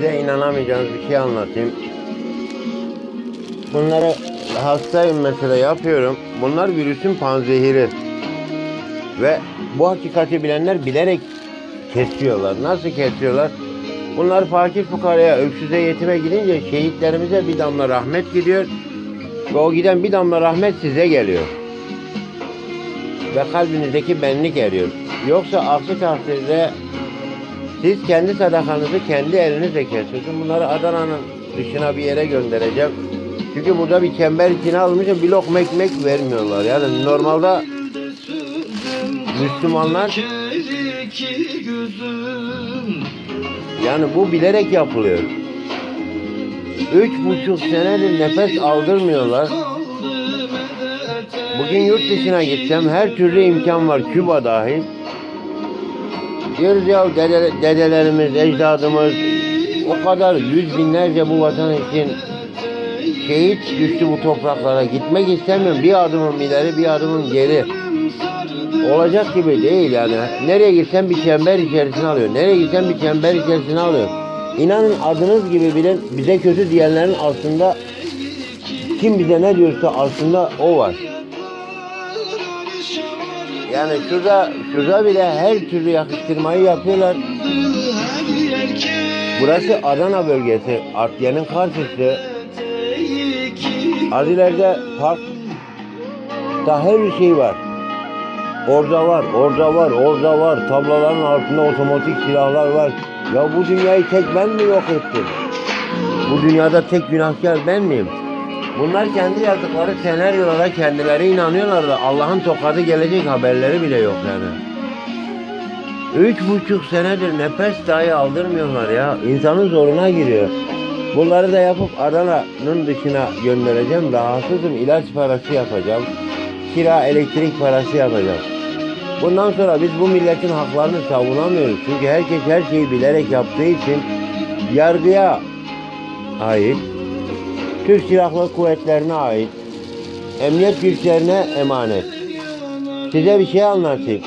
size inanamayacağınız bir şey anlatayım. Bunları hastayım mesela yapıyorum. Bunlar virüsün panzehiri. Ve bu hakikati bilenler bilerek kesiyorlar. Nasıl kesiyorlar? Bunlar fakir fukaraya, öksüze, yetime gidince şehitlerimize bir damla rahmet gidiyor. Ve o giden bir damla rahmet size geliyor. Ve kalbinizdeki benlik eriyor. Yoksa aksi takdirde siz kendi sadakanızı kendi elinizle kesiyorsunuz. Bunları Adana'nın dışına bir yere göndereceğim. Çünkü burada bir çember içine almışım bir lokma ekmek vermiyorlar. Yani normalde Müslümanlar yani bu bilerek yapılıyor. Üç buçuk senedir nefes aldırmıyorlar. Bugün yurt dışına gitsem her türlü imkan var. Küba dahil. Diyoruz ya dede, dedelerimiz, ecdadımız o kadar yüz binlerce bu vatan için şehit düştü bu topraklara. Gitmek istemiyorum. Bir adımım ileri, bir adımım geri. Olacak gibi değil yani. Nereye gitsen bir çember içerisine alıyor. Nereye gitsen bir çember içerisine alıyor. İnanın adınız gibi bile bize kötü diyenlerin aslında kim bize ne diyorsa aslında o var. Yani şurada şurada bile her türlü yakıştırmayı yapıyorlar. Burası Adana bölgesi. Artyen'in karşısı. Az ileride park da her şey var. Orada var, orada var, orada var. Tabloların altında otomatik silahlar var. Ya bu dünyayı tek ben mi yok ettim? Bu dünyada tek günahkar ben miyim? Bunlar kendi yazdıkları senaryolara kendileri inanıyorlar da Allah'ın tokadı gelecek haberleri bile yok yani. Üç buçuk senedir nefes dahi aldırmıyorlar ya. İnsanın zoruna giriyor. Bunları da yapıp Adana'nın dışına göndereceğim. Rahatsızım. ilaç parası yapacağım. Kira elektrik parası yapacağım. Bundan sonra biz bu milletin haklarını savunamıyoruz. Çünkü herkes her şeyi bilerek yaptığı için yargıya ait, Türk Silahlı Kuvvetlerine ait, emniyet güçlerine emanet. Size bir şey anlatayım.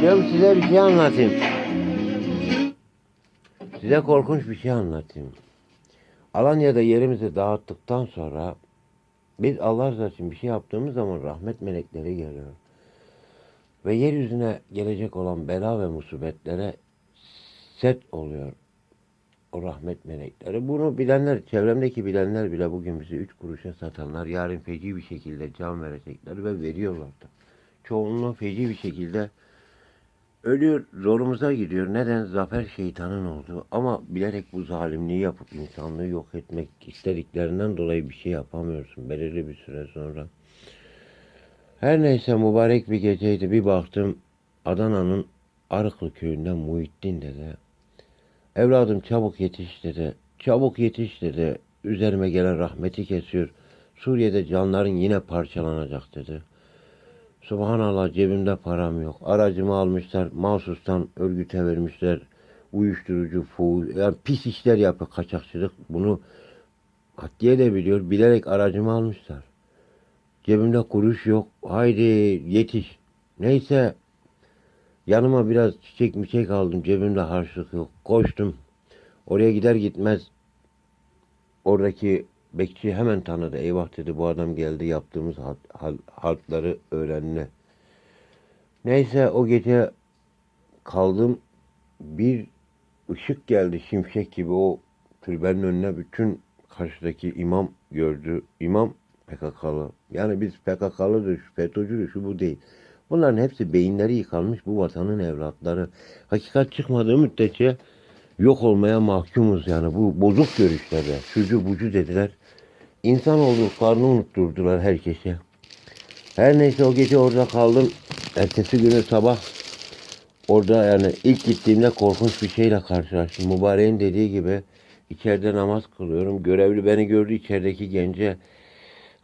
Diyorum size bir şey anlatayım. Size korkunç bir şey anlatayım. Alanya'da yerimizi dağıttıktan sonra biz Allah rızası için bir şey yaptığımız zaman rahmet melekleri geliyor. Ve yeryüzüne gelecek olan bela ve musibetlere set oluyor o rahmet melekleri. Bunu bilenler, çevremdeki bilenler bile bugün bizi üç kuruşa satanlar yarın feci bir şekilde can verecekler ve veriyorlar da. Çoğunluğu feci bir şekilde ölüyor, zorumuza gidiyor. Neden? Zafer şeytanın oldu. Ama bilerek bu zalimliği yapıp insanlığı yok etmek istediklerinden dolayı bir şey yapamıyorsun belirli bir süre sonra. Her neyse mübarek bir geceydi. Bir baktım Adana'nın Arıklı köyünden Muhittin dedi. Evladım çabuk yetiş dedi. Çabuk yetiş dedi. Üzerime gelen rahmeti kesiyor. Suriye'de canların yine parçalanacak dedi. Subhanallah cebimde param yok. Aracımı almışlar. Mahsustan örgüte vermişler. Uyuşturucu, fuhuş. Yani pis işler yapıyor kaçakçılık. Bunu Hatice de biliyor. Bilerek aracımı almışlar. Cebimde kuruş yok. Haydi yetiş. Neyse yanıma biraz çiçek miçek aldım. Cebimde harçlık yok. Koştum. Oraya gider gitmez oradaki bekçi hemen tanıdı. Eyvah dedi bu adam geldi yaptığımız haltları öğrenme. Neyse o gece kaldım. Bir ışık geldi şimşek gibi o türbenin önüne bütün karşıdaki imam gördü. İmam PKK'lı. Yani biz PKK'lıdır, FETÖ'cüdür, şu bu değil. Bunların hepsi beyinleri yıkanmış bu vatanın evlatları. Hakikat çıkmadığı müddetçe yok olmaya mahkumuz yani bu bozuk görüşlerde. Şucu bucu dediler. İnsan olduklarını unutturdular herkese. Her neyse o gece orada kaldım. Ertesi günü sabah orada yani ilk gittiğimde korkunç bir şeyle karşılaştım. Mübareğin dediği gibi içeride namaz kılıyorum. Görevli beni gördü içerideki gence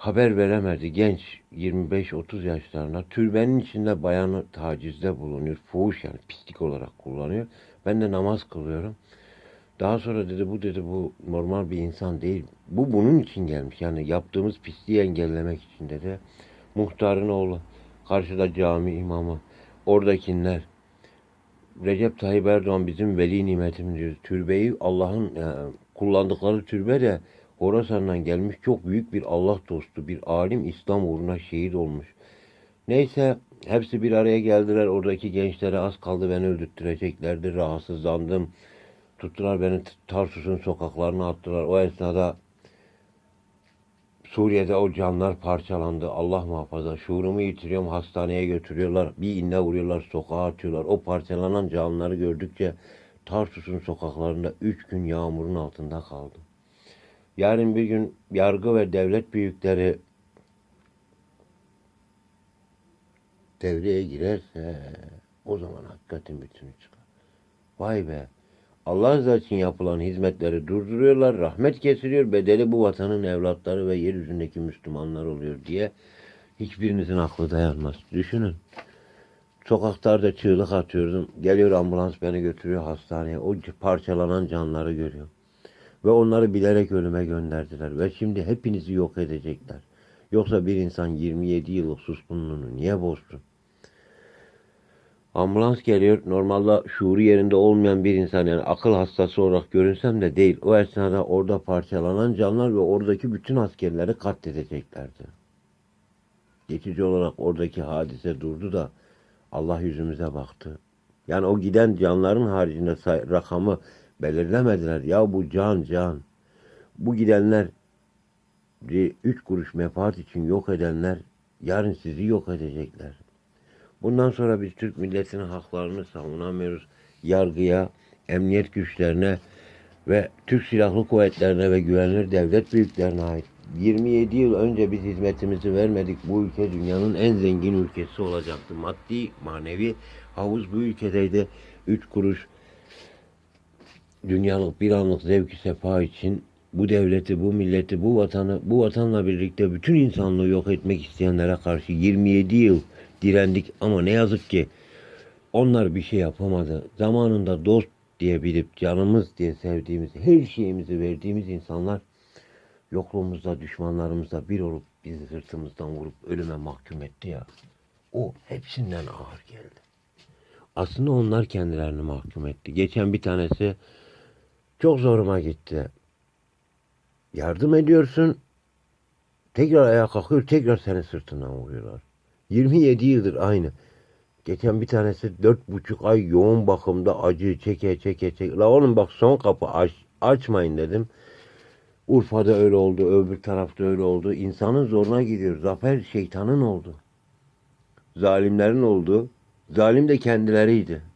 haber veremedi. Genç 25-30 yaşlarında türbenin içinde bayanı tacizde bulunuyor. Fuhuş yani pislik olarak kullanıyor. Ben de namaz kılıyorum. Daha sonra dedi bu dedi bu normal bir insan değil. Bu bunun için gelmiş. Yani yaptığımız pisliği engellemek için dedi. Muhtarın oğlu. Karşıda cami imamı. Oradakiler. Recep Tayyip Erdoğan bizim veli nimetimiz diyor. Türbeyi Allah'ın e, kullandıkları türbe de Horasan'dan gelmiş çok büyük bir Allah dostu, bir alim İslam uğruna şehit olmuş. Neyse hepsi bir araya geldiler. Oradaki gençlere az kaldı beni öldürttüreceklerdi. Rahatsızlandım. Tuttular beni Tarsus'un sokaklarına attılar. O esnada Suriye'de o canlar parçalandı. Allah muhafaza. Şuurumu yitiriyorum. Hastaneye götürüyorlar. Bir inne vuruyorlar. Sokağa atıyorlar. O parçalanan canları gördükçe Tarsus'un sokaklarında üç gün yağmurun altında kaldım. Yarın bir gün yargı ve devlet büyükleri devreye girerse o zaman hakikatin bütünü çıkar. Vay be. Allah rızası için yapılan hizmetleri durduruyorlar, rahmet kesiliyor, bedeli bu vatanın evlatları ve yeryüzündeki Müslümanlar oluyor diye hiçbirinizin aklı dayanmaz. Düşünün. Sokaklarda çığlık atıyordum. Geliyor ambulans beni götürüyor hastaneye. O parçalanan canları görüyorum. Ve onları bilerek ölüme gönderdiler. Ve şimdi hepinizi yok edecekler. Yoksa bir insan 27 yıllık suskunluğunu niye bozsun? Ambulans geliyor. Normalde şuuru yerinde olmayan bir insan yani akıl hastası olarak görünsem de değil. O esnada orada parçalanan canlar ve oradaki bütün askerleri katledeceklerdi. Geçici olarak oradaki hadise durdu da Allah yüzümüze baktı. Yani o giden canların haricinde say- rakamı belirlemediler. Ya bu can can. Bu gidenler üç kuruş menfaat için yok edenler yarın sizi yok edecekler. Bundan sonra biz Türk milletinin haklarını savunamıyoruz. Yargıya, emniyet güçlerine ve Türk Silahlı Kuvvetlerine ve güvenilir devlet büyüklerine ait. 27 yıl önce biz hizmetimizi vermedik. Bu ülke dünyanın en zengin ülkesi olacaktı. Maddi, manevi havuz bu ülkedeydi. 3 kuruş dünyalık bir anlık zevki sefa için bu devleti, bu milleti, bu vatanı, bu vatanla birlikte bütün insanlığı yok etmek isteyenlere karşı 27 yıl direndik ama ne yazık ki onlar bir şey yapamadı. Zamanında dost diye bilip canımız diye sevdiğimiz, her şeyimizi verdiğimiz insanlar yokluğumuzda, düşmanlarımızla bir olup bizi sırtımızdan vurup ölüme mahkum etti ya. O hepsinden ağır geldi. Aslında onlar kendilerini mahkum etti. Geçen bir tanesi çok zoruma gitti. Yardım ediyorsun. Tekrar ayağa kalkıyor. Tekrar seni sırtından vuruyorlar. 27 yıldır aynı. Geçen bir tanesi dört buçuk ay yoğun bakımda acı çeke çeke çeke. La oğlum bak son kapı aç, açmayın dedim. Urfa'da öyle oldu, öbür tarafta öyle oldu. İnsanın zoruna gidiyor. Zafer şeytanın oldu. Zalimlerin oldu. Zalim de kendileriydi.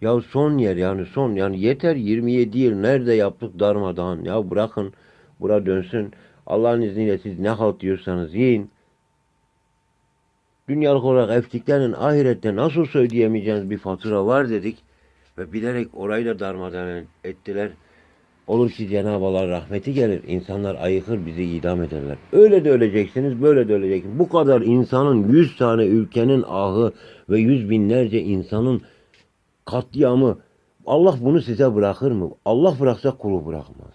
Ya son yer yani son yani yeter 27 yıl nerede yaptık darmadağın ya bırakın bura dönsün Allah'ın izniyle siz ne halt yiyorsanız yiyin. Dünyalık olarak eftiklerin ahirette nasıl ödeyemeyeceğiniz bir fatura var dedik ve bilerek orayı da darmadağın ettiler. Olur ki Cenab-ı Allah rahmeti gelir. insanlar ayıkır bizi idam ederler. Öyle de öleceksiniz, böyle de öleceksiniz. Bu kadar insanın, yüz tane ülkenin ahı ve yüz binlerce insanın katliamı Allah bunu size bırakır mı? Allah bıraksa kulu bırakmaz.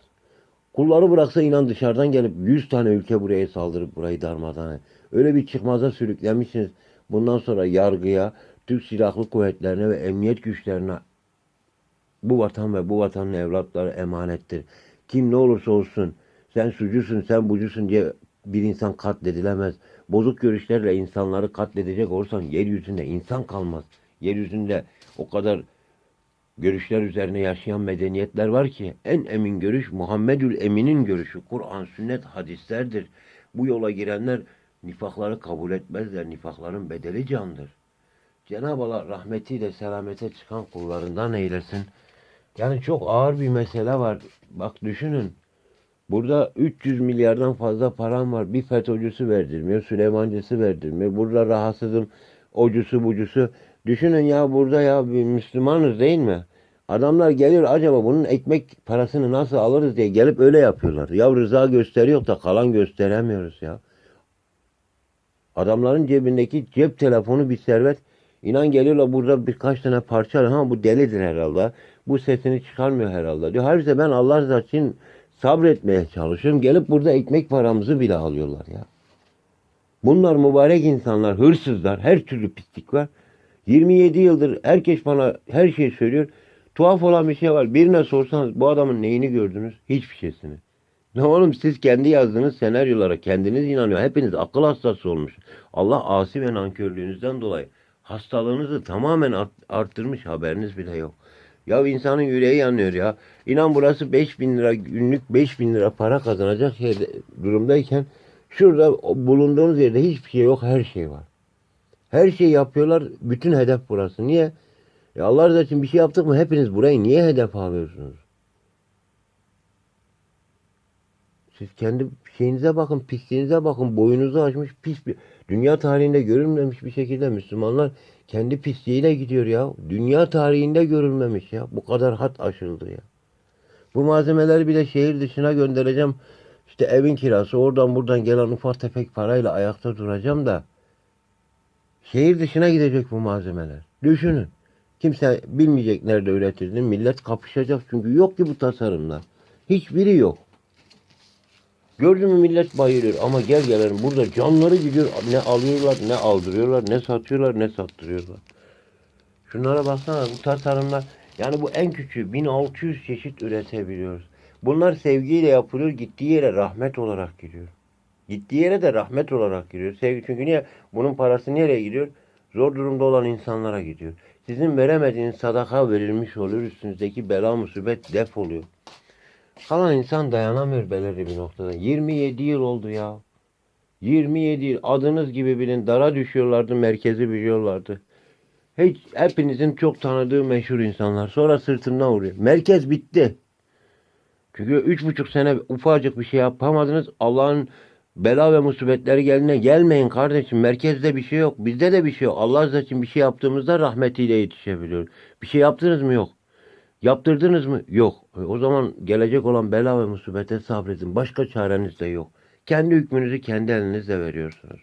Kulları bıraksa inan dışarıdan gelip 100 tane ülke buraya saldırıp burayı darmadağın. Öyle bir çıkmaza sürüklenmişsiniz. Bundan sonra yargıya, Türk Silahlı Kuvvetlerine ve emniyet güçlerine bu vatan ve bu vatanın evlatları emanettir. Kim ne olursa olsun sen sucusun, sen bucusun diye bir insan katledilemez. Bozuk görüşlerle insanları katledecek olursan yeryüzünde insan kalmaz. Yeryüzünde o kadar görüşler üzerine yaşayan medeniyetler var ki en emin görüş Muhammedül Emin'in görüşü. Kur'an, sünnet, hadislerdir. Bu yola girenler nifakları kabul etmezler. Nifakların bedeli candır. Cenab-ı Allah rahmetiyle selamete çıkan kullarından eylesin. Yani çok ağır bir mesele var. Bak düşünün. Burada 300 milyardan fazla param var. Bir FETÖ'cüsü verdirmiyor. Süleymancısı verdirmiyor. Burada rahatsızım. Ocusu bucusu. Düşünün ya burada ya bir Müslümanız değil mi? Adamlar geliyor acaba bunun ekmek parasını nasıl alırız diye gelip öyle yapıyorlar. Ya rıza gösteriyor da kalan gösteremiyoruz ya. Adamların cebindeki cep telefonu bir servet. İnan geliyorlar burada birkaç tane parça ha bu delidir herhalde. Bu sesini çıkarmıyor herhalde diyor. Halbuki ben Allah rızası için sabretmeye çalışıyorum. Gelip burada ekmek paramızı bile alıyorlar ya. Bunlar mübarek insanlar, hırsızlar, her türlü pislik var. 27 yıldır herkes bana her şeyi söylüyor. Tuhaf olan bir şey var. Birine sorsanız bu adamın neyini gördünüz? Hiçbir şeysini. Ne oğlum siz kendi yazdığınız senaryolara kendiniz inanıyor. Hepiniz akıl hastası olmuş. Allah asi ve nankörlüğünüzden dolayı hastalığınızı tamamen art- arttırmış haberiniz bile yok. Ya insanın yüreği yanıyor ya. İnan burası 5000 lira günlük 5000 lira para kazanacak yerde, durumdayken şurada bulunduğunuz yerde hiçbir şey yok her şey var. Her şey yapıyorlar. Bütün hedef burası. Niye? E Allah rızası için bir şey yaptık mı hepiniz burayı niye hedef alıyorsunuz? Siz kendi şeyinize bakın, pisliğinize bakın, boyunuzu açmış pis bir... Dünya tarihinde görülmemiş bir şekilde Müslümanlar kendi pisliğiyle gidiyor ya. Dünya tarihinde görülmemiş ya. Bu kadar hat aşıldı ya. Bu malzemeleri bir de şehir dışına göndereceğim. İşte evin kirası oradan buradan gelen ufak tefek parayla ayakta duracağım da şehir dışına gidecek bu malzemeler. Düşünün. Kimse bilmeyecek nerede üretildiğini. Millet kapışacak çünkü yok ki bu tasarımlar. Hiçbiri yok. Gördün mü millet bayılıyor ama gel gelelim burada canları gidiyor ne alıyorlar ne aldırıyorlar ne satıyorlar ne sattırıyorlar. Şunlara baksana bu tasarımlar yani bu en küçüğü 1600 çeşit üretebiliyoruz. Bunlar sevgiyle yapılıyor gittiği yere rahmet olarak gidiyor. Gittiği yere de rahmet olarak gidiyor. Sevgi çünkü niye? Bunun parası nereye gidiyor? Zor durumda olan insanlara gidiyor. Sizin veremediğiniz sadaka verilmiş oluyor. Üstünüzdeki bela musibet def oluyor. Kalan insan dayanamıyor belirli bir noktada. 27 yıl oldu ya. 27 yıl. Adınız gibi bilin. Dara düşüyorlardı. Merkezi biliyorlardı. Hiç, hepinizin çok tanıdığı meşhur insanlar. Sonra sırtımdan vuruyor. Merkez bitti. Çünkü üç buçuk sene ufacık bir şey yapamadınız. Allah'ın bela ve musibetleri geldiğine gelmeyin kardeşim. Merkezde bir şey yok. Bizde de bir şey yok. Allah rızası için bir şey yaptığımızda rahmetiyle yetişebiliyor. Bir şey yaptınız mı? Yok. Yaptırdınız mı? Yok. E, O zaman gelecek olan bela ve musibete sabredin. Başka çareniz de yok. Kendi hükmünüzü kendi elinizle veriyorsunuz.